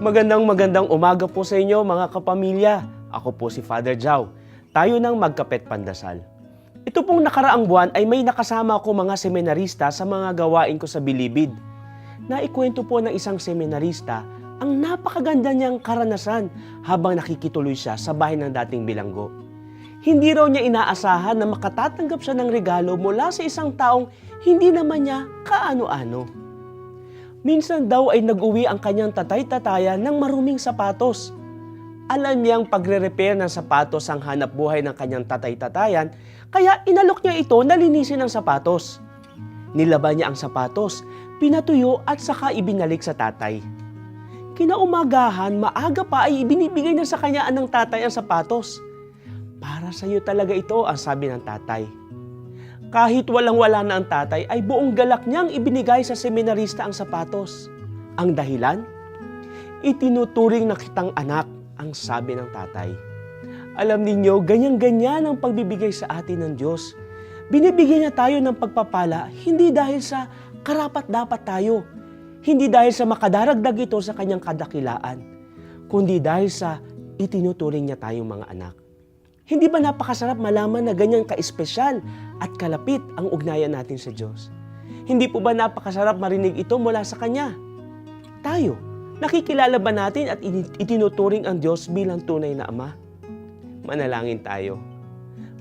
Magandang magandang umaga po sa inyo mga kapamilya. Ako po si Father Jao. Tayo ng Magkapet Pandasal. Ito pong nakaraang buwan ay may nakasama ko mga seminarista sa mga gawain ko sa Bilibid. Naikwento po ng isang seminarista ang napakaganda niyang karanasan habang nakikituloy siya sa bahay ng dating bilanggo. Hindi raw niya inaasahan na makatatanggap siya ng regalo mula sa isang taong hindi naman niya kaano-ano. Minsan daw ay nag-uwi ang kanyang tatay-tatayan ng maruming sapatos. Alam niyang pagre-repair ng sapatos ang hanap buhay ng kanyang tatay-tatayan, kaya inalok niya ito na linisin ang sapatos. Nilaban niya ang sapatos, pinatuyo at saka ibinalik sa tatay. Kinaumagahan, maaga pa ay ibinibigay na sa kanya ng tatay ang sapatos. Para sa iyo talaga ito, ang sabi ng tatay. Kahit walang-wala na ang tatay, ay buong galak niyang ibinigay sa seminarista ang sapatos. Ang dahilan? Itinuturing na kitang anak, ang sabi ng tatay. Alam ninyo, ganyan-ganyan ang pagbibigay sa atin ng Diyos. Binibigyan niya tayo ng pagpapala, hindi dahil sa karapat-dapat tayo, hindi dahil sa makadaragdag ito sa kanyang kadakilaan, kundi dahil sa itinuturing niya tayong mga anak. Hindi ba napakasarap malaman na ganyan ka-espesyal at kalapit ang ugnayan natin sa Diyos? Hindi po ba napakasarap marinig ito mula sa Kanya? Tayo, nakikilala ba natin at itinuturing ang Diyos bilang tunay na Ama? Manalangin tayo.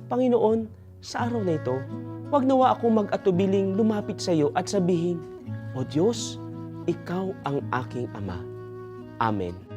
Panginoon, sa araw na ito, huwag nawa akong mag-atubiling lumapit sa iyo at sabihin, O Diyos, Ikaw ang aking Ama. Amen.